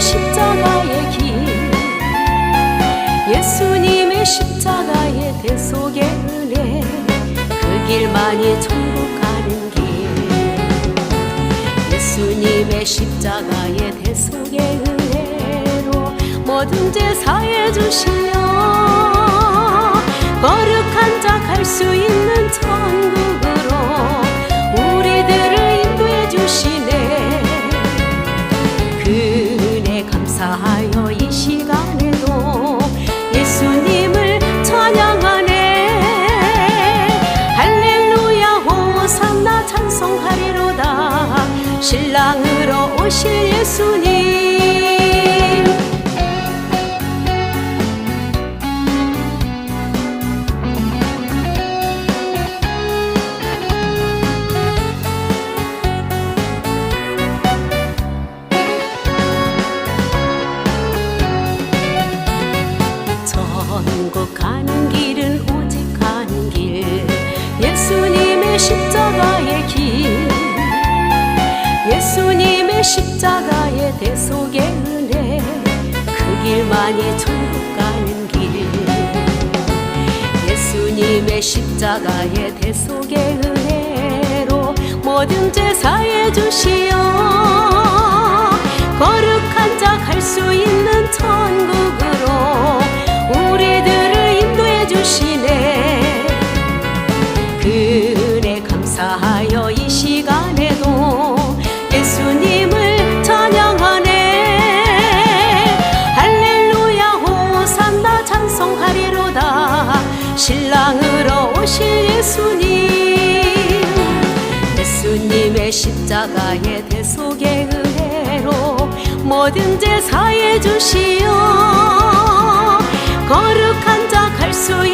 십자가의 길. 예수님의 십자가의 대속의 은혜 그 길만이 천국 가는 길. 예수님의 십자가의 대속의 은혜로 모든 제사해 주신 이 시간에도 예수님을 찬양하네. 할렐루야 호산나 찬송하리로다. 신랑으로 오실 예수님 가는 길은 오직 가는 길. 예수님의 십자가의 길. 예수님의 십자가의 대속의 은혜. 그 길만이 천국 가는 길. 예수님의 십자가의 대속의 은혜로 모든 죄 사해 주시 은혜 감사하여 이 시간에도 예수님을 찬양하네. 할렐루야 호산나 찬송하리로다. 신랑으로 오실 예수님. 예수님의 십자가의 대속의 은혜로 죄 사해 주시어 거룩한 자 갈 수